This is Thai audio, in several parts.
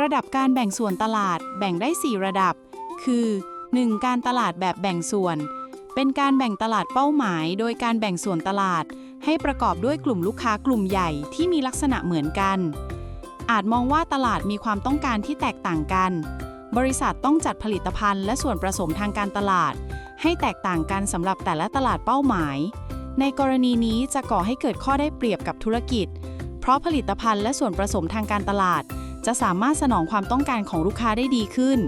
ระดับการแบ่งส่วนตลาดแบ่งได้ 4 ระดับ คือ 1. การตลาดแบบแบ่งส่วน เป็นการแบ่งตลาดเป้าหมาย โดยการแบ่งส่วนตลาด ให้ประกอบด้วยกลุ่มลูกค้ากลุ่มใหญ่ที่มีลักษณะเหมือนกัน อาจมองว่าตลาดมีความต้องการที่แตกต่างกัน บริษัทต้องจัดผลิตภัณฑ์ และส่วนผสมทางการตลาด ให้แตกต่างกันสำหรับแต่ละตลาดเป้าหมาย ในกรณีนี้จะก่อให้เกิดข้อได้เปรียบกับธุรกิจ เพราะผลิตภัณฑ์และส่วนผสมทางการตลาด จะสามารถสนองความต้องการของลูกค้าได้ดีขึ้น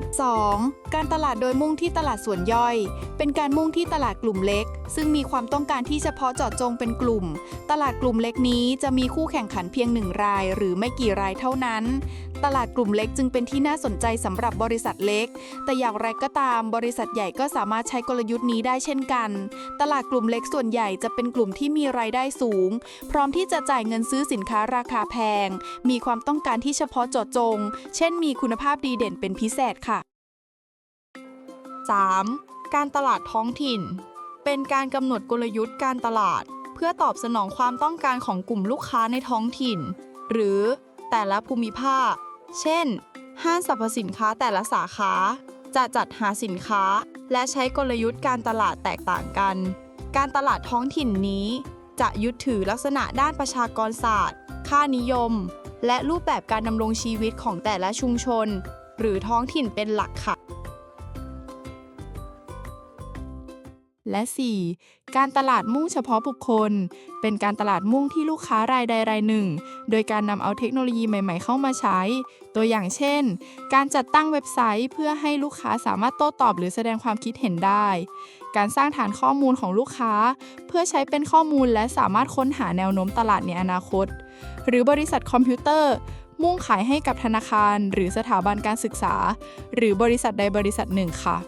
2. การตลาดโดยมุ่งที่ตลาดส่วนย่อย เป็นการมุ่งที่ตลาดกลุ่มเล็ก ซึ่งมีความต้องการที่เฉพาะเจาะจงเป็นกลุ่ม ตลาดกลุ่มเล็กนี้จะมีคู่แข่งขันเพียงหนึ่งราย หรือไม่กี่รายเท่านั้น ตลาดกลุ่มเล็กจึงเป็นที่น่าสนใจสำหรับบริษัทเล็ก แต่อย่างไรก็ตามบริษัทใหญ่ก็สามารถใช้กลยุทธ์นี้ได้เช่นกัน ตลาดกลุ่มเล็กส่วนใหญ่จะเป็นกลุ่มที่มีรายได้สูง พร้อมที่จะจ่ายเงินซื้อสินค้าราคาแพง มีความต้องการที่เฉพาะเจาะจง เช่นมีคุณภาพดีเด่นเป็นพิเศษค่ะ 3. การตลาดท้องถิ่น เป็นการกำหนดกลยุทธ์การตลาด เพื่อตอบสนองความต้องการของกลุ่มลูกค้าในท้องถิ่น หรือแต่ละภูมิภาค เช่น ห้างสรรพสินค้าแต่ละสาขา จะจัดหาสินค้า และใช้กลยุทธ์การตลาดแตกต่างกัน การตลาดท้องถิ่นนี้ จะยึดถือลักษณะด้านประชากรศาสตร์ ค่านิยม และรูปแบบการดำรงชีวิตของแต่ละชุมชน หรือท้องถิ่นเป็นหลักค่ะ และ 4. การตลาดมุ่งเฉพาะบุคคล เป็นการตลาดมุ่งที่ลูกค้ารายใดรายหนึ่ง โดยการนำเอาเทคโนโลยีใหม่ ๆ เข้ามาใช้ ตัวอย่างเช่น การจัดตั้งเว็บไซต์เพื่อให้ลูกค้าสามารถโต้ตอบหรือแสดงความคิดเห็นได้ การสร้างฐานข้อมูลของลูกค้า เพื่อใช้เป็นข้อมูลและสามารถค้นหาแนวโน้มตลาดในอนาคต หรือบริษัทคอมพิวเตอร์ มุ่งขายให้กับธนาคาร หรือสถาบันการศึกษา หรือบริษัทใดบริษัทหนึ่งค่ะ